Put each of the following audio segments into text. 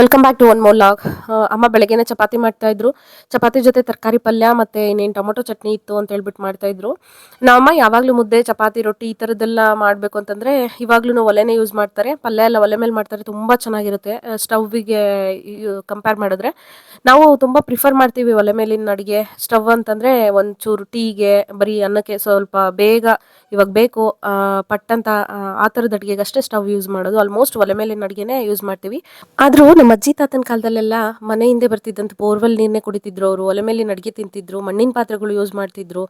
Welcome back to one more log ಅಮ್ಮ ಬೆಳಗ್ಗೆನೆ ಚಪಾತಿ ಮಾಡ್ತಾ ಇದ್ರು. ಚಪಾತಿ ಜೊತೆ ತರಕಾರಿ ಪಲ್ಯ ಮತ್ತೆ ಇನ್ನೇನು ಟೊಮೊಟೊ ಚಟ್ನಿ ಇತ್ತು ಅಂತ ಹೇಳ್ಬಿಟ್ಟು ಮಾಡ್ತಾ ಇದ್ರು. ನಮ್ಮಮ್ಮ ಯಾವಾಗಲೂ ಮುದ್ದೆ ಚಪಾತಿ ರೊಟ್ಟಿ ಈ ಥರದ್ದೆಲ್ಲ ಮಾಡಬೇಕು ಅಂತಂದ್ರೆ ಇವಾಗ್ಲೂ ಒಲೆನೇ ಯೂಸ್ ಮಾಡ್ತಾರೆ. ಪಲ್ಯ ಎಲ್ಲ ಒಲೆ ಮೇಲೆ ಮಾಡ್ತಾರೆ ತುಂಬ ಚೆನ್ನಾಗಿರುತ್ತೆ. ಸ್ಟವ್ಗೆ ಕಂಪೇರ್ ಮಾಡಿದ್ರೆ ನಾವು ತುಂಬ ಪ್ರಿಫರ್ ಮಾಡ್ತೀವಿ ಒಲೆ ಮೇಲಿನ ಅಡುಗೆ. ಸ್ಟವ್ ಅಂತಂದ್ರೆ ಒಂಚೂರು ಟೀಗೆ ಬರೀ ಅನ್ನಕ್ಕೆ ಸ್ವಲ್ಪ ಬೇಗ ಇವಾಗ ಬೇಕು ಪಟ್ಟಂತ ಆ, ಥರದ ಅಡುಗೆಗೆ ಅಷ್ಟೇ ಸ್ಟವ್ ಯೂಸ್ ಮಾಡೋದು. ಆಲ್ಮೋಸ್ಟ್ ಒಲೆ ಮೇಲಿನ ಅಡುಗೆನೇ ಯೂಸ್ ಮಾಡ್ತೀವಿ. ಆದರೂ ನಮ್ಮ ಅಜ್ಜಿ ತಾತನ ಕಾಲದಲ್ಲೆಲ್ಲ ಮನೆ ಹಿಂದೆ ಬರ್ತಿದ್ದಂಥ ಬೋರ್ವೆಲ್ ನೀರನ್ನೇ ಕುಡಿತಿದ್ರು ಅವರು, ಒಲೆ ಮೇಲೆ ಅಡುಗೆ ತಿಂತಿದ್ರು, ಮಣ್ಣಿನ ಪಾತ್ರೆಗಳು ಯೂಸ್ ಮಾಡ್ತಿದ್ರು.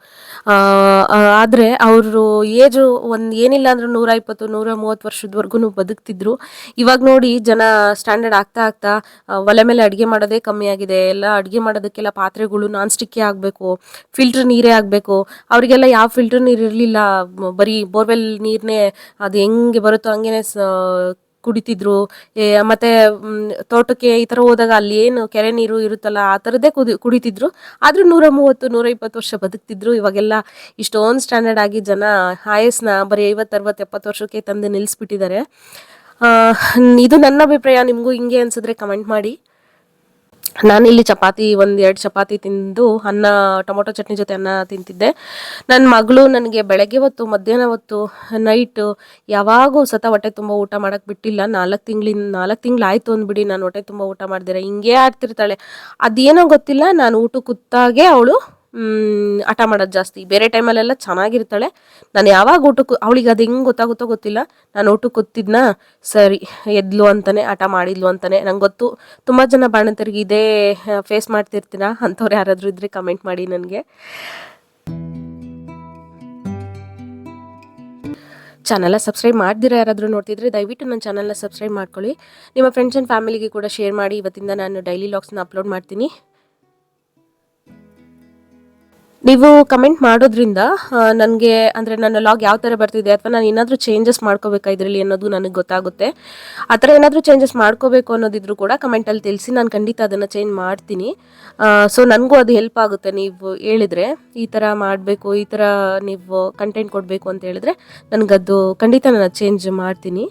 ಆದ್ರೆ ಅವರು ಏಜು ಒಂದು ಏನಿಲ್ಲ ಅಂದ್ರೆ ನೂರ ಇಪ್ಪತ್ತು, ನೂರ ಮೂವತ್ತು ವರ್ಷದವರೆಗೂ ಬದುಕ್ತಿದ್ರು. ಇವಾಗ ನೋಡಿ ಜನ ಸ್ಟ್ಯಾಂಡರ್ಡ್ ಆಗ್ತಾ ಆಗ್ತಾ ಒಲೆ ಮೇಲೆ ಅಡುಗೆ ಮಾಡೋದೇ ಕಮ್ಮಿ ಆಗಿದೆ. ಎಲ್ಲ ಅಡುಗೆ ಮಾಡೋದಕ್ಕೆಲ್ಲ ಪಾತ್ರೆಗಳು ನಾನ್ ಸ್ಟಿಕ್ಕೇ ಆಗಬೇಕು ಫಿಲ್ಟರ್ ನೀರೇ ಆಗಬೇಕು. ಅವರಿಗೆಲ್ಲ ಯಾವ ಫಿಲ್ಟರ್ ನೀರು ಇರಲಿಲ್ಲ. ಬರೀ ಬೋರ್ವೆಲ್ ನೀರನ್ನೇ ಅದು ಹೆಂಗೆ ಬರುತ್ತೋ ಹಂಗೇನೆ ಕುಡಿತಿದ್ರು. ಮತ್ತೆ ತೋಟಕ್ಕೆ ಈ ಥರ ಹೋದಾಗ ಅಲ್ಲಿ ಏನು ಕೆರೆ ನೀರು ಇರುತ್ತಲ್ಲ, ಆ ಕುದಿ, ಕುಡಿತಿದ್ರು. ಆದ್ರೂ ನೂರ ಮೂವತ್ತು, ನೂರ ಇಪ್ಪತ್ತು ವರ್ಷ ಬದುಕ್ತಿದ್ರು. ಇವಾಗೆಲ್ಲ ಇಷ್ಟೊಂದು ಸ್ಟ್ಯಾಂಡರ್ಡ್ ಆಗಿ ಜನ ಹಾಯಸ್ನ ಬರೀ ಐವತ್ತು, ಅರವತ್ತು, ಎಪ್ಪತ್ತು ವರ್ಷಕ್ಕೆ ತಂದು ನಿಲ್ಲಿಸ್ಬಿಟ್ಟಿದ್ದಾರೆ ಇದು ನನ್ನ ಅಭಿಪ್ರಾಯ. ನಿಮಗೂ ಹಿಂಗೆ ಅನ್ಸಿದ್ರೆ ಕಮೆಂಟ್ ಮಾಡಿ. ನಾನಿಲ್ಲಿ ಚಪಾತಿ ಒಂದು ಎರಡು ಚಪಾತಿ ತಿಂದು ಅನ್ನ, ಟೊಮೊಟೊ ಚಟ್ನಿ ಜೊತೆ ಅನ್ನ ತಿಂತಿದ್ದೆ. ನನ್ನ ಮಗಳು ನನಗೆ ಬೆಳಗ್ಗೆ ಹೊತ್ತು, ಮಧ್ಯಾಹ್ನ ಹೊತ್ತು ನೈಟು ಯಾವಾಗೂ ಸತ ಹೊಟ್ಟೆ ತುಂಬ ಊಟ ಮಾಡೋಕ್ಕೆ ಬಿಟ್ಟಿಲ್ಲ. ನಾಲ್ಕು ತಿಂಗಳಿಂದ ನಾಲ್ಕು ತಿಂಗಳು ಆಯಿತು ಅಂದ್ಬಿಡಿ ನಾನು ಹೊಟ್ಟೆ ತುಂಬ ಊಟ ಮಾಡ್ದಿರ. ಹಿಂಗೆ ಆಡ್ತಿರ್ತಾಳೆ. ಅದೇನೋ ಗೊತ್ತಿಲ್ಲ, ನಾನು ಊಟಕ್ಕೆ ಕೂತಾಗೆ ಅವಳು ಹಠ ಮಾಡೋದು ಜಾಸ್ತಿ. ಬೇರೆ ಟೈಮಲ್ಲೆಲ್ಲ ಚೆನ್ನಾಗಿರ್ತಾಳೆ. ನಾನು ಯಾವಾಗ ಊಟಕ್ಕೆ, ಅವಳಿಗೆ ಅದು ಹೆಂಗೆ ಗೊತ್ತಾಗುತ್ತೋ ಗೊತ್ತಿಲ್ಲ. ನಾನು ಊಟಕ್ಕೆ ಕೂತಿದ್ನ, ಸರಿ, ಎದ್ಲು ಅಂತಲೇ ಹಠ ಮಾಡಿದ್ಲು ಅಂತಲೇ ನಂಗೆ ಗೊತ್ತು, ತುಂಬ ಜನ ಬಾಣಂತರಿಗೆ ಇದೇ ಫೇಸ್ ಮಾಡ್ತಿರ್ತೀರಾ? ಅಂಥವ್ರು ಯಾರಾದರೂ ಇದ್ರೆ ಕಮೆಂಟ್ ಮಾಡಿ ನನಗೆ. ಚಾನಲ್ನ ಸಬ್ಸ್ಕ್ರೈಬ್ ಮಾಡ್ದಿರ ಯಾರಾದರೂ ನೋಡ್ತಿದ್ರೆ, ದಯವಿಟ್ಟು ನನ್ನ ಚಾನಲ್ನ ಸಬ್ಸ್ಕ್ರೈಬ್ ಮಾಡ್ಕೊಳ್ಳಿ. ನಿಮ್ಮ ಫ್ರೆಂಡ್ಸ್ ಆ್ಯಂಡ್ ಫ್ಯಾಮಿಲಿಗೆ ಕೂಡ ಶೇರ್ ಮಾಡಿ. ಇವತ್ತಿಂದ ನಾನು ಡೈಲಿ ಲಾಗ್ಸ್ನ ಅಪ್ಲೋಡ್ ಮಾಡ್ತೀನಿ. ನೀವು ಕಮೆಂಟ್ ಮಾಡೋದ್ರಿಂದ ನನಗೆ, ಅಂದರೆ ನನ್ನ ಲಾಗ್ ಯಾವ ಥರ ಬರ್ತಿದೆ ಅಥವಾ ನಾನು ಏನಾದರೂ ಚೇಂಜಸ್ ಮಾಡ್ಕೋಬೇಕಾ ಇದರಲ್ಲಿ ಅನ್ನೋದು ನನಗೆ ಗೊತ್ತಾಗುತ್ತೆ. ಆ ಥರ ಏನಾದರೂ ಚೇಂಜಸ್ ಮಾಡ್ಕೋಬೇಕು ಅನ್ನೋದಿದ್ರು ಕೂಡ ಕಮೆಂಟಲ್ಲಿ ತಿಳಿಸಿ, ನಾನು ಖಂಡಿತ ಅದನ್ನು ಚೇಂಜ್ ಮಾಡ್ತೀನಿ. ಸೊ ನನಗೂ ಅದು ಹೆಲ್ಪ್ ಆಗುತ್ತೆ ನೀವು ಹೇಳಿದರೆ, ಈ ಥರ ಮಾಡಬೇಕು, ಈ ಥರ ನೀವು ಕಂಟೆಂಟ್ ಕೊಡಬೇಕು ಅಂತ ಹೇಳಿದ್ರೆ, ನನಗದು ಖಂಡಿತ ನಾನು ಚೇಂಜ್ ಮಾಡ್ತೀನಿ.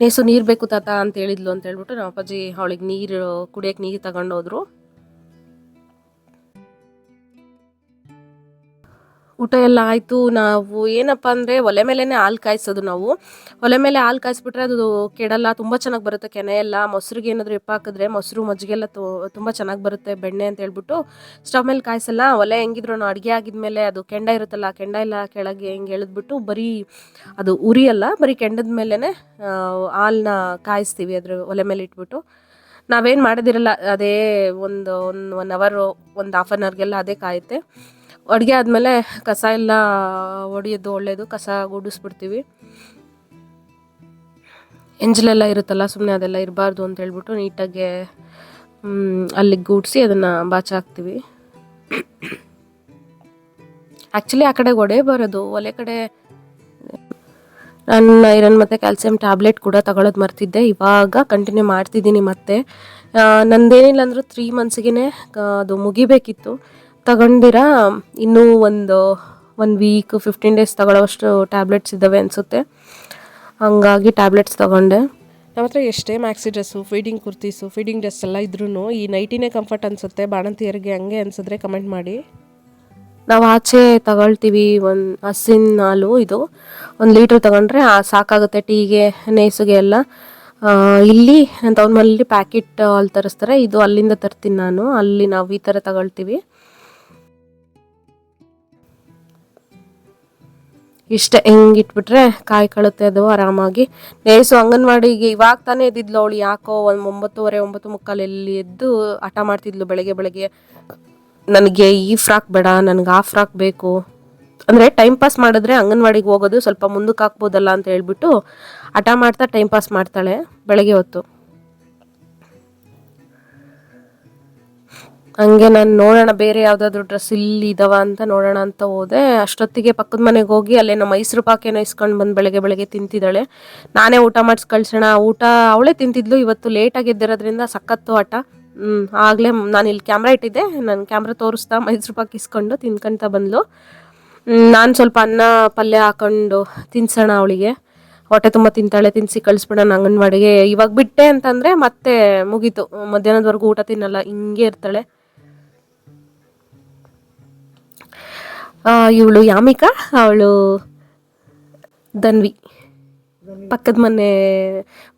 ನೇಸು ನೀರು ಬೇಕು ತಾತ ಅಂತ ಹೇಳಿದ್ಲು ಅಂತ ಹೇಳ್ಬಿಟ್ಟು ನಮ್ಮ ಅಪ್ಪಾಜಿ ಅವಳಿಗೆ ನೀರು ಕುಡಿಯೋಕೆ ನೀರು ತಗೊಂಡೋದ್ರು. ಊಟ ಎಲ್ಲ ಆಯಿತು. ನಾವು ಏನಪ್ಪ ಅಂದರೆ ಒಲೆ ಮೇಲೇ ಹಾಲು ಕಾಯಿಸೋದು ನಾವು. ಒಲೆ ಮೇಲೆ ಹಾಲು ಕಾಯಿಸ್ಬಿಟ್ರೆ ಅದು ಕೆಡಲ್ಲ, ತುಂಬ ಚೆನ್ನಾಗಿ ಬರುತ್ತೆ ಕೆನೆ ಎಲ್ಲ. ಮೊಸರಿಗೆ ಏನಾದರೂ ಎಪ್ಪ ಹಾಕಿದ್ರೆ ಮೊಸರು, ಮಜ್ಜಿಗೆಲ್ಲ ತುಂಬ ಚೆನ್ನಾಗಿ ಬರುತ್ತೆ ಬೆಣ್ಣೆ ಅಂತ ಹೇಳ್ಬಿಟ್ಟು. ಸ್ಟವ್ ಮೇಲೆ ಕಾಯಿಸಲ್ಲ. ಒಲೆ ಹೆಂಗಿದ್ರು ಅಡುಗೆ ಆಗಿದ್ಮೇಲೆ ಅದು ಕೆಂಡ ಇರುತ್ತಲ್ಲ ಕೆಂಡ ಎಲ್ಲ ಕೆಳಗೆ ಹೆಂಗೆ ಎಳೆದ್ಬಿಟ್ಟು ಬರೀ ಅದು ಉರಿಯಲ್ಲ, ಬರೀ ಕೆಂಡದ ಮೇಲೇ ಹಾಲನ್ನ ಕಾಯಿಸ್ತೀವಿ ಅದ್ರ ಒಲೆ ಮೇಲೆ ಇಟ್ಬಿಟ್ಟು. ನಾವೇನು ಮಾಡೋದಿರಲ್ಲ, ಅದೇ ಒಂದು ಒಂದು ಒನ್ ಅವರು ಒಂದು ಹಾಫ್ ಆನ್ ಅವರ್ಗೆಲ್ಲ ಅದೇ ಕಾಯುತ್ತೆ. ಅಡುಗೆ ಆದಮೇಲೆ ಕಸ ಎಲ್ಲ ಒಡೆಯೋದು ಒಳ್ಳೆಯದು ಕಸ ಗುಡಿಸ್ಬಿಡ್ತೀವಿ. ಎಂಜಲೆಲ್ಲ ಇರುತ್ತಲ್ಲ ಸುಮ್ಮನೆ ಅದೆಲ್ಲ ಇರಬಾರ್ದು ಅಂತ ಹೇಳ್ಬಿಟ್ಟು ನೀಟಾಗಿ ಅಲ್ಲಿಗೆ ಗೂಡಿಸಿ ಅದನ್ನು ಬಾಚ ಹಾಕ್ತೀವಿ. ಆ್ಯಕ್ಚುಲಿ ಆ ಕಡೆ ಒಡೆ ಬರೋದು ಒಲೆ ಕಡೆ. ನಾನು ಐರನ್ ಮತ್ತು ಕ್ಯಾಲ್ಸಿಯಂ ಟ್ಯಾಬ್ಲೆಟ್ ಕೂಡ ತಗೊಳ್ಳೋದು ಮರ್ತಿದ್ದೆ, ಇವಾಗ ಕಂಟಿನ್ಯೂ ಮಾಡ್ತಿದ್ದೀನಿ ಮತ್ತೆ. ನಂದೇನಿಲ್ಲ ಅಂದರೂ ತ್ರೀ ಮಂತ್ಸ್ಗೆ ಅದು ಮುಗಿಬೇಕಿತ್ತು. ತಗೊಂಡಿರ? ಇನ್ನೂ ಒಂದು ಒನ್ ವೀಕ್ ಫಿಫ್ಟೀನ್ ಡೇಸ್ ತಗೊಳ್ಳೋವಷ್ಟು ಟ್ಯಾಬ್ಲೆಟ್ಸ್ ಇದ್ದಾವೆ ಅನಿಸುತ್ತೆ. ಹಂಗಾಗಿ ಟ್ಯಾಬ್ಲೆಟ್ಸ್ ತಗೊಂಡೆ. ನಮ್ಮ ಹತ್ರ ಎಷ್ಟೇ maxi dress feeding kurtis feeding dress ಎಲ್ಲ ಇದ್ರೂ ಈ ನೈಟಿನೇ ಕಂಫರ್ಟ್ ಅನಿಸುತ್ತೆ. ಬಾಣಂತಿಯರಿಗೆ ಹಂಗೆ ಅನಿಸಿದ್ರೆ ಕಮೆಂಟ್ ಮಾಡಿ. ನಾವು ಆಚೆ ತಗೊಳ್ತೀವಿ ಒಂದು ಹಸಿನ ಹಾಲು ಇದು. ಒಂದು ಲೀಟ್ರ್ ತಗೊಂಡ್ರೆ ಆ ಸಾಕಾಗುತ್ತೆ ಟೀಗೆ ನೇಸುಗೆ ಎಲ್ಲ. ಇಲ್ಲಿ ಟೌನ್ ಮನೇಲಿ ಪ್ಯಾಕೆಟ್ ಅಲ್ಲಿ ತರಿಸ್ತಾರೆ. ಇದು ಅಲ್ಲಿಂದ ತರ್ತೀನಿ ನಾನು. ಅಲ್ಲಿ ನಾವು ಈ ಥರ ತಗೊಳ್ತೀವಿ. ಇಷ್ಟೇ ಹೆಂಗೆ ಇಟ್ಬಿಟ್ರೆ ಕಾಯಿ ಕಳುತ್ತೆ ಅದು ಆರಾಮಾಗಿ. ನೇಸು ಅಂಗನವಾಡಿಗೆ ಇವಾಗ ತಾನೇ ಎದ್ದಿದ್ಲು ಅವಳು. ಯಾಕೋ ಒಂದು ಒಂಬತ್ತುವರೆ, ಒಂಬತ್ತು ಮುಕ್ಕಾಲಲ್ಲಿ ಎದ್ದು ಹಠ ಮಾಡ್ತಿದ್ಲು ಬೆಳಗ್ಗೆ ಬೆಳಗ್ಗೆ. ನನಗೆ ಈ ಫ್ರಾಕ್ ಬೇಡ, ನನಗೆ ಆ ಫ್ರಾಕ್ ಬೇಕು. ಅಂದರೆ ಟೈಮ್ ಪಾಸ್ ಮಾಡಿದ್ರೆ ಅಂಗನವಾಡಿಗೆ ಹೋಗೋದು ಸ್ವಲ್ಪ ಮುಂದಕ್ಕೆ ಹಾಕ್ಬೋದಲ್ಲ ಅಂತ ಹೇಳ್ಬಿಟ್ಟು ಹಠ ಮಾಡ್ತಾ ಟೈಮ್ ಪಾಸ್ ಮಾಡ್ತಾಳೆ ಬೆಳಗ್ಗೆ ಹೊತ್ತು. ಹಂಗೆ ನಾನು ನೋಡೋಣ, ಬೇರೆ ಯಾವುದಾದ್ರೂ ಡ್ರೆಸ್ ಇಲ್ಲಿ ಇದಾವ ಅಂತ ನೋಡೋಣ ಅಂತ ಹೋದೆ. ಅಷ್ಟೊತ್ತಿಗೆ ಪಕ್ಕದ ಮನೆಗೆ ಹೋಗಿ ಅಲ್ಲೇ ನಮ್ಮ ಮೈಸೂರು ಪಾಕೇನೋ ಇಸ್ಕೊಂಡು ಬಂದು ಬೆಳಗ್ಗೆ ಬೆಳಗ್ಗೆ ತಿಂತಿದ್ದಾಳೆ. ನಾನೇ ಊಟ ಮಾಡಿಸಿ ಕಳ್ಸೋಣ ಊಟ ಅವಳೇ ತಿಂತಿದ್ಲು. ಇವತ್ತು ಲೇಟಾಗಿ ಎದ್ದಿರೋದ್ರಿಂದ ಸಖತ್ತು ಆಟ. ಹ್ಞೂ ಆಗಲೇ ನಾನು ಇಲ್ಲಿ ಕ್ಯಾಮ್ರಾ ಇಟ್ಟಿದ್ದೆ. ನಾನು ಕ್ಯಾಮ್ರಾ ತೋರಿಸ್ತಾ ಮೈಸೂರು ಪಾಕ್ ಇಸ್ಕೊಂಡು ತಿನ್ಕೊಂತ ಬಂದ್ಲು. ನಾನು ಸ್ವಲ್ಪ ಅನ್ನ ಪಲ್ಯ ಹಾಕೊಂಡು ತಿನ್ಸೋಣ ಅವಳಿಗೆ. ಹೊಟ್ಟೆ ತುಂಬ ತಿಂತಾಳೆ. ತಿನ್ಸಿ ಕಳಿಸ್ಬಿಡೋಣ ಅಂಗನವಾಡಿಗೆ. ಇವಾಗ ಬಿಟ್ಟೆ ಅಂತಂದರೆ ಮತ್ತೆ ಮುಗೀತು. ಮಧ್ಯಾಹ್ನದವರೆಗೂ ಊಟ ತಿನ್ನಲ್ಲ. ಹಿಂಗೆ ಇರ್ತಾಳೆ. ಇವಳು ಯಾಮಿಕಾ, ಅವಳು ದನ್ವಿ ಪಕ್ಕದ ಮನೆ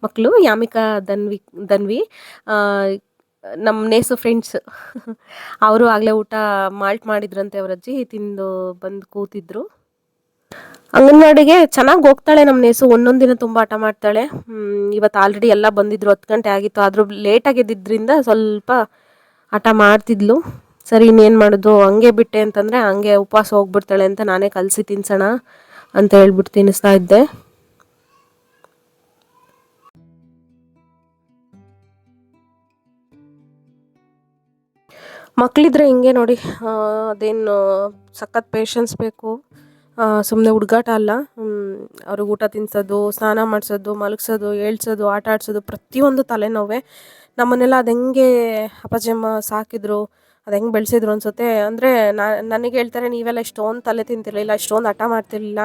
ಮಕ್ಕಳು ಯಾಮಿಕಾ ದನ್ವಿ ದನ್ವಿ ನಮ್ಮ ನೇಸು ಫ್ರೆಂಡ್ಸ್ ಅವರು ಆಗಲೇ ಊಟ ಮಾಲ್ಟ್ ಮಾಡಿದ್ರಂತೆ ಅವ್ರ ಅಜ್ಜಿ, ತಿಂದು ಬಂದು ಕೂತಿದ್ರು. ಅಂಗನವಾಡಿಗೆ ಚೆನ್ನಾಗಿ ಹೋಗ್ತಾಳೆ ನಮ್ಮ ನೇಸು, ಒಂದೊಂದು ದಿನ ತುಂಬ ಆಟ ಮಾಡ್ತಾಳೆ. ಇವತ್ತು ಆಲ್ರೆಡಿ ಎಲ್ಲ ಬಂದಿದ್ರು, ಹತ್ತು ಗಂಟೆ ಆಗಿತ್ತು. ಆದರೂ ಲೇಟಾಗಿ ಎದ್ದಿದ್ದರಿಂದ ಸ್ವಲ್ಪ ಆಟ ಮಾಡ್ತಿದ್ಲು. ಸರಿ, ಇನ್ನೇನು ಮಾಡೋದು? ಹಂಗೆ ಬಿಟ್ಟೆ ಅಂತಂದರೆ ಹಂಗೆ ಉಪವಾಸ ಹೋಗ್ಬಿಡ್ತಾಳೆ ಅಂತ ನಾನೇ ಕಲಸಿ ತಿನ್ಸೋಣ ಅಂತ ಹೇಳ್ಬಿಟ್ಟು ತಿನ್ನಿಸ್ತಾ ಇದ್ದೆ ಮಕ್ಕಳಿದ್ರೆ ಹಿಂಗೆ ನೋಡಿ ಅದೇನು ಸಖತ್ ಪೇಷನ್ಸ್ ಬೇಕು. ಸುಮ್ಮನೆ ಹುಡುಗಾಟ ಅಲ್ಲ. ಅವ್ರಿಗೆ ಊಟ ತಿನ್ಸೋದು, ಸ್ನಾನ ಮಾಡಿಸೋದು, ಮಲಗಿಸೋದು, ಏಳ್ಸೋದು, ಆಟ ಆಡಿಸೋದು ಪ್ರತಿಯೊಂದು ತಲೆನೋವೆ ನಮ್ಮನ್ನೆಲ್ಲ ಅದು ಹೆಂಗೆ ಅಪ್ಪಾಜಮ್ಮ ಸಾಕಿದ್ರು. ಅದು ಹೆಂಗೆ ಬೆಳೆಸಿದ್ರು ಅನ್ಸುತ್ತೆ. ಅಂದರೆ ನನಗೆ ಹೇಳ್ತಾರೆ ನೀವೆಲ್ಲ ಇಷ್ಟೊಂದು ತಲೆ ತಿಂತಿರಲಿಲ್ಲ ಇಷ್ಟೊಂದು ಹಠ ಮಾಡ್ತಿರ್ಲಿಲ್ಲ.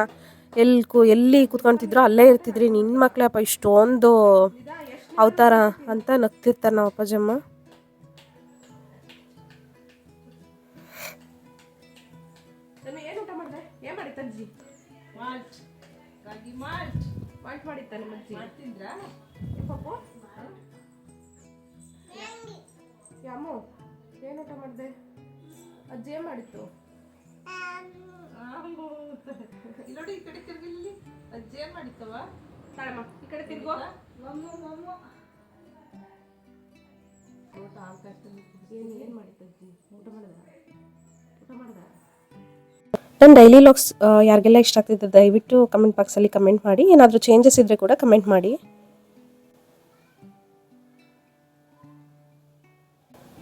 ಎಲ್ಲಿ ಕು ಎಲ್ಲಿ ಕೂತ್ಕೊಂತಿದ್ರೋ ಅಲ್ಲೇ ಇರ್ತಿದ್ರಿ. ನಿನ್ನ ಮಕ್ಕಳೇ ಅಪ್ಪ ಇಷ್ಟೊಂದು ಅವತಾರ ಅಂತ ನಗ್ತಿರ್ತಾರೆ ನಮ್ಮ ಅಪ್ಪಾಜಮ್ಮ ಏನು ಊಟ ಮಾಡಿದೆ? ಏನು ಊಟ ಮಾಡಿದೆ? ಅಜ್ಜಿ ಏನು ಮಾಡಿತ್ತು? ಇಲ್ಲಿ ನೋಡಿ ಈ ಕಡೆ ತಿರ್ಗಿಲ್ಲಿ ಅಜ್ಜಿ ಏನ್ ಮಾಡಿತ್ತವ ತಾಳಮ್ಮ ಈ ಕಡೆ ತಿರ್ಗೋ. ಮಮ್ಮು ಮಮ್ಮು. ಊಟ ಏನು ಏನು ಮಾಡಿತ್ತು ಅಜ್ಜಿ? ಊಟ ಮಾಡಿದ? ಊಟ ಮಾಡಿದ? ನನ್ನ ಡೈಲಿ ಲಾಗ್ಸ್ ಯಾರಿಗೆಲ್ಲ ಇಷ್ಟ ಆಗ್ತಿದ್ದ ದಯವಿಟ್ಟು ಕಮೆಂಟ್ ಬಾಕ್ಸಲ್ಲಿ ಕಮೆಂಟ್ ಮಾಡಿ. ಏನಾದರೂ ಚೇಂಜಸ್ ಇದ್ದರೆ ಕೂಡ ಕಮೆಂಟ್ ಮಾಡಿ.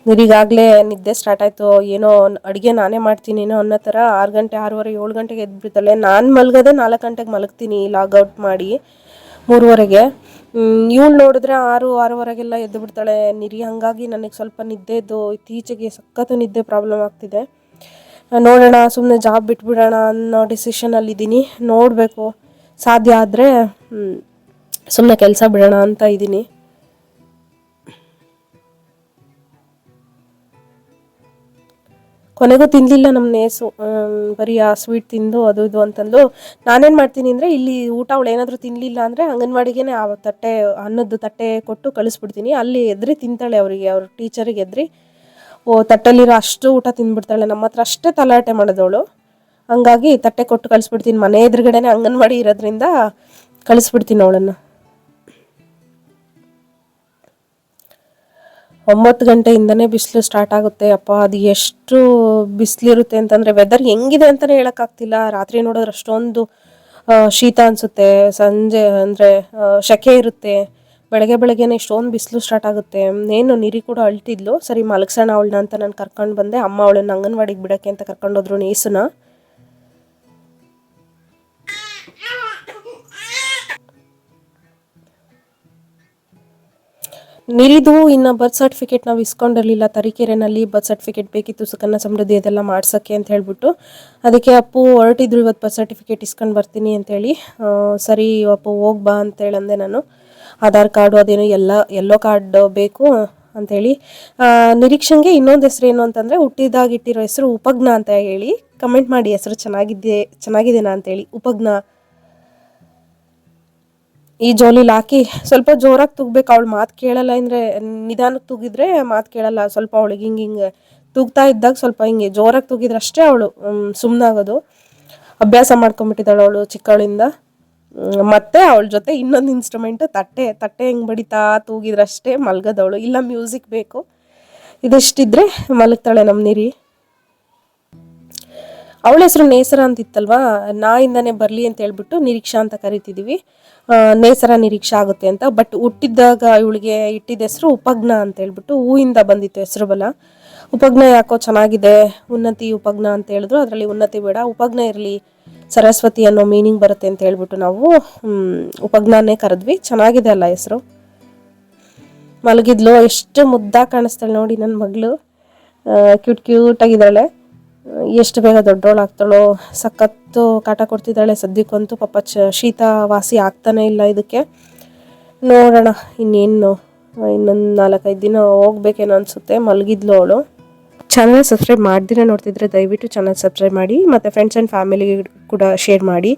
ನೀರೀಗಾಗಲೇ ನಿದ್ದೆ ಸ್ಟಾರ್ಟ್ ಆಯಿತು. ಏನೋ ಅಡುಗೆ ನಾನೇ ಮಾಡ್ತೀನಿ ಏನೋ ಅನ್ನೋ ಥರ ಆರು ಗಂಟೆ ಆರೂವರೆ, ಏಳು ಗಂಟೆಗೆ ಎದ್ಬಿಡ್ತಾಳೆ. ನಾನು ಮಲಗೋದೇ ನಾಲ್ಕು ಗಂಟೆಗೆ ಮಲಗ್ತೀನಿ ಲಾಗೌಟ್ ಮಾಡಿ ಮೂರುವರೆಗೆ. ಇವಳು ನೋಡಿದ್ರೆ ಆರು, ಆರೂವರೆಗೆಲ್ಲ ಎದ್ದು ಬಿಡ್ತಾಳೆ ನಿರಿ, ಹಾಗಾಗಿ ನನಗೆ ಸ್ವಲ್ಪ ನಿದ್ದೆದು ಇತ್ತೀಚೆಗೆ ಸಖತ್ತು ನಿದ್ದೆ ಪ್ರಾಬ್ಲಮ್ ಆಗ್ತಿದೆ. ನೋಡೋಣ ಸುಮ್ಮನೆ ಜಾಬ್ ಬಿಟ್ಬಿಡೋಣ ಅನ್ನೋ ಡಿಸಿಷನಲ್ಲಿದ್ದೀನಿ ನೋಡಬೇಕು. ಸಾಧ್ಯ ಆದರೆ ಸುಮ್ಮನೆ ಕೆಲಸ ಬಿಡೋಣ ಅಂತ ಇದ್ದೀನಿ. ಕೊನೆಗೂ ತಿನ್ನಲಿಲ್ಲ ನಮ್ಮ ನೇಸು. ಬರೀ ಆ ಸ್ವೀಟ್ ತಿಂದು ಅದು ಇದು ಅಂತಂದು. ನಾನೇನು ಮಾಡ್ತೀನಿ ಅಂದರೆ ಇಲ್ಲಿ ಊಟ ಅವಳು ಏನಾದರೂ ತಿನ್ನಲಿಲ್ಲ ಅಂದರೆ ಅಂಗನವಾಡಿಗೆ ಆ ತಟ್ಟೆ, ಅನ್ನದ್ದು ತಟ್ಟೆ ಕೊಟ್ಟು ಕಳಿಸ್ಬಿಡ್ತೀನಿ. ಅಲ್ಲಿ ಎದ್ರಿ ತಿಂತಾಳೆ ಅವರಿಗೆ, ಅವ್ರ ಟೀಚರಿಗೆ ಎದ್ರಿ. ಓ ತಟ್ಟಲ್ಲಿರೋ ಅಷ್ಟು ಊಟ ತಿಂದ್ಬಿಡ್ತಾಳೆ ನಮ್ಮ ಹತ್ರ ಅಷ್ಟೇ ತಲಾಟೆ ಮಾಡಿದವಳು. ಹಂಗಾಗಿ ತಟ್ಟೆ ಕೊಟ್ಟು ಕಳಿಸ್ಬಿಡ್ತೀನಿ. ಮನೆ ಎದುರುಗಡೆನೆ ಅಂಗನವಾಡಿ ಇರೋದ್ರಿಂದ ಕಳಿಸ್ಬಿಡ್ತೀನಿ ಅವಳನ್ನು. ಒಂಬತ್ತು ಗಂಟೆಯಿಂದನೇ ಬಿಸಿಲು ಸ್ಟಾರ್ಟ್ ಆಗುತ್ತೆ. ಅಪ್ಪ, ಅದು ಎಷ್ಟು ಬಿಸಿಲಿರುತ್ತೆ ಅಂತಂದರೆ ವೆದರ್ ಹೆಂಗಿದೆ ಅಂತಲೇ ಹೇಳೋಕ್ಕಾಗ್ತಿಲ್ಲ. ರಾತ್ರಿ ನೋಡಿದ್ರೆ ಅಷ್ಟೊಂದು ಶೀತ ಅನಿಸುತ್ತೆ. ಸಂಜೆ ಅಂದರೆ ಸೆಕೆ ಇರುತ್ತೆ. ಬೆಳಗ್ಗೆ ಬೆಳಗ್ಗೆನೇ ಇಷ್ಟೊಂದು ಬಿಸಿಲು ಸ್ಟಾರ್ಟ್ ಆಗುತ್ತೆ. ಏನು, ನೀರಿ ಕೂಡ ಅಳ್ತಿದ್ಲು. ಸರಿ, ಮಲಗ್ಸೋಣ ಅವಳನ್ನ ಅಂತ ನಾನು ಕರ್ಕೊಂಡು ಬಂದೆ. ಅಮ್ಮ ಅವಳನ್ನ ಅಂಗನವಾಡಿಗೆ ಬಿಡೋಕ್ಕೆ ಅಂತ ಕರ್ಕೊಂಡೋದ್ರು ನೇಸನ. ನಿರಿದು ಇನ್ನು ಬರ್ತ್ ಸರ್ಟಿಫಿಕೇಟ್ ನಾವು ಇಸ್ಕೊಂಡಿರಲಿಲ್ಲ. ತರೀಕೆರೆನಲ್ಲಿ ಬರ್ತ್ ಸರ್ಟಿಫಿಕೇಟ್ ಬೇಕಿತ್ತು, ಸುಕನ್ಯಾ ಸಮೃದ್ಧಿ ಅದೆಲ್ಲ ಮಾಡ್ಸೋಕ್ಕೆ ಅಂತ ಹೇಳ್ಬಿಟ್ಟು. ಅದಕ್ಕೆ ಅಪ್ಪು ಹೊರಟಿದ್ರು ಇವತ್ತು ಬರ್ತ್ ಸರ್ಟಿಫಿಕೇಟ್ ಇಸ್ಕೊಂಡು ಬರ್ತೀನಿ ಅಂತೇಳಿ ಸರಿ ಅಪ್ಪು ಹೋಗಿ ಬಾ ಅಂತೇಳಂದೆ ನಾನು. ಆಧಾರ್ ಕಾರ್ಡು ಅದೇನೋ ಎಲ್ಲ, ಎಲ್ಲೋ ಕಾರ್ಡ್ ಬೇಕು ಅಂಥೇಳಿ ನಿರೀಕ್ಷೆಗೆ ಇನ್ನೊಂದು ಹೆಸರು ಏನು ಅಂತಂದರೆ ಹುಟ್ಟಿದಾಗ ಇಟ್ಟಿರೋ ಹೆಸರು ಉಪಜ್ಞ ಅಂತ ಹೇಳಿ. ಕಮೆಂಟ್ ಮಾಡಿ ಹೆಸರು ಚೆನ್ನಾಗಿದೆ ಚೆನ್ನಾಗಿದೆನಾ ಅಂತೇಳಿ ಉಪಜ್ಞ. ಈ ಜೋಲಿಲಿ ಹಾಕಿ ಸ್ವಲ್ಪ ಜೋರಾಗಿ ತುಗ್ಬೇಕು. ಅವಳು ಮಾತು ಕೇಳಲ್ಲ ಅಂದರೆ ನಿಧಾನಕ್ಕೆ ತೂಗಿದ್ರೆ ಮಾತು ಕೇಳಲ್ಲ. ಸ್ವಲ್ಪ ಅವಳಿಗೆ ಹಿಂಗೆ ಹಿಂಗೆ ತೂಗ್ತಾ ಇದ್ದಾಗ ಸ್ವಲ್ಪ ಹಿಂಗೆ ಜೋರಾಗಿ ತೂಗಿದ್ರೆ ಅಷ್ಟೇ ಅವಳು ಸುಮ್ಮನಾಗೋದು ಅಭ್ಯಾಸ ಮಾಡ್ಕೊಂಬಿಟ್ಟಿದ್ದಾಳೆ ಅವಳು ಚಿಕ್ಕವಳಿಂದ. ಮತ್ತೆ ಅವಳ ಜೊತೆ ಇನ್ನೊಂದು ಇನ್ಸ್ಟ್ರೂಮೆಂಟು ತಟ್ಟೆ ತಟ್ಟೆ ಹೆಂಗೆ ಬಡಿತಾ ತೂಗಿದ್ರಷ್ಟೇ ಮಲ್ಗದವಳು ಇಲ್ಲ ಮ್ಯೂಸಿಕ್ ಬೇಕು. ಇದಿಷ್ಟಿದ್ರೆ ಮಲಗ್ತಾಳೆ ನಮ್ಮ ನೀರಿ. ಅವಳ ಹೆಸರು ನೇಸರ ಅಂತಿತ್ತಲ್ವಾ? ನಾಯಿಂದನೇ ಬರಲಿ ಅಂತ ಹೇಳ್ಬಿಟ್ಟು ನಿರೀಕ್ಷಾ ಅಂತ ಕರಿತಿದ್ದೀವಿ ನೇಸರ ನಿರೀಕ್ಷಾ ಆಗುತ್ತೆ ಅಂತ. ಬಟ್ ಹುಟ್ಟಿದ್ದಾಗ ಇವಳಿಗೆ ಇಟ್ಟಿದ್ದ ಹೆಸರು ಉಪಗ್ನ ಅಂತ ಹೇಳ್ಬಿಟ್ಟು ಹೂವಿಂದ ಬಂದಿತ್ತು ಹೆಸರು ಬಲ. ಉಪಗ್ನ ಯಾಕೋ ಚೆನ್ನಾಗಿದೆ, ಉನ್ನತಿ ಉಪಗ್ನ ಅಂತ ಹೇಳಿದ್ರು. ಅದರಲ್ಲಿ ಉನ್ನತಿ ಬೇಡ, ಉಪಗ್ನ ಇರಲಿ, ಸರಸ್ವತಿ ಅನ್ನೋ ಮೀನಿಂಗ್ ಬರುತ್ತೆ ಅಂತ ಹೇಳ್ಬಿಟ್ಟು ನಾವು ಉಪಗ್ನೇ ಕರೆದ್ವಿ. ಚೆನ್ನಾಗಿದೆ ಅಲ್ಲ ಹೆಸರು. ಮಲಗಿದ್ಲು, ಎಷ್ಟು ಮುದ್ದಾಗಿ ಕಾಣಿಸ್ತಾಳೆ ನೋಡಿ ನನ್ನ ಮಗಳು. ಕ್ಯೂಟ್ ಕ್ಯೂಟಾಗಿದ್ದಾಳೆ ಎಷ್ಟು ಬೇಗ ದೊಡ್ಡವಳಾಗ್ತಾಳೋ ಸಖತ್ತು ಕಾಟ ಕೊಡ್ತಿದ್ದಾಳೆ. ಸದ್ಯಕ್ಕಂತೂ ಪಾಪ ಚ ಶೀತ ವಾಸಿ ಆಗ್ತಾನೆ ಇಲ್ಲ ಇದಕ್ಕೆ. ನೋಡೋಣ, ಇನ್ನೇನು, ಇನ್ನೊಂದು ನಾಲ್ಕೈದು ದಿನ ಹೋಗ್ಬೇಕೇನೋ ಅನಿಸುತ್ತೆ. ಮಲಗಿದ್ಲು ಅವಳು. ಚಾನಲ್ ಸಬ್ಸ್ಕ್ರೈಬ್ ಮಾಡ್ದಿರ ನೋಡ್ತಿದ್ರೆ ದಯವಿಟ್ಟು ಚಾನಲ್ ಸಬ್ಸ್ಕ್ರೈಬ್ ಮಾಡಿ, ಮತ್ತು ಫ್ರೆಂಡ್ಸ್ ಆ್ಯಂಡ್ ಫ್ಯಾಮಿಲಿಗೆ ಕೂಡ ಶೇರ್ ಮಾಡಿ.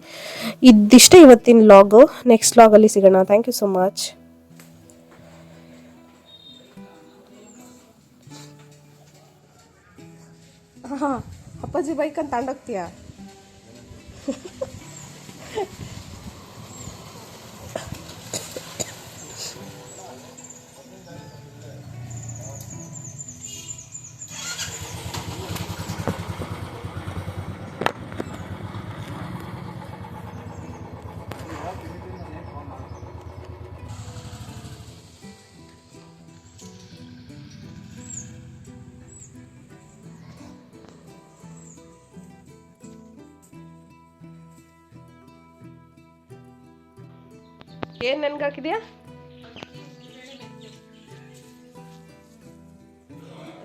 ಇದಿಷ್ಟೇ ಇವತ್ತಿನ ಲಾಗು ನೆಕ್ಸ್ಟ್ ಲಾಗಲ್ಲಿ ಸಿಗೋಣ. ಥ್ಯಾಂಕ್ ಯು ಸೊ ಮಚ್ ಅಪ್ಪಾಜಿ ಬೈಕ್ ಅಂತ ತಗೊಂಡೋಗ್ತೀಯಾ ಏನು ನನ್ಗೆ ಹಾಕಿದ್ಯಾ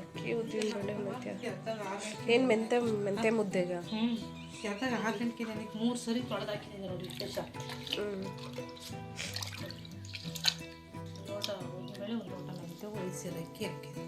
ಅಕ್ಕಿ ಉದ್ದಿನ ಬೇಳೆ ಮೆಂತ್ಯ ಏನು ಮೆಂತೆ ಮೆಂತೆ ಮುದ್ದೆಗ ಹಾಕಿ ನನಗೆ ಮೂರು ಸರಿ ತೊಳೆದು ಹಾಕಿದ್ದೀನಿ ನೋಡಿ ವಿಶೇಷ ಹ್ಞೂ ಲೋಟ ಒಂದು ಲೋಟ ಮೆಂತ್ಯ ವಹಿಸಿರ ಅಕ್ಕಿ. ಹಾಕಿದ್ದೀನಿ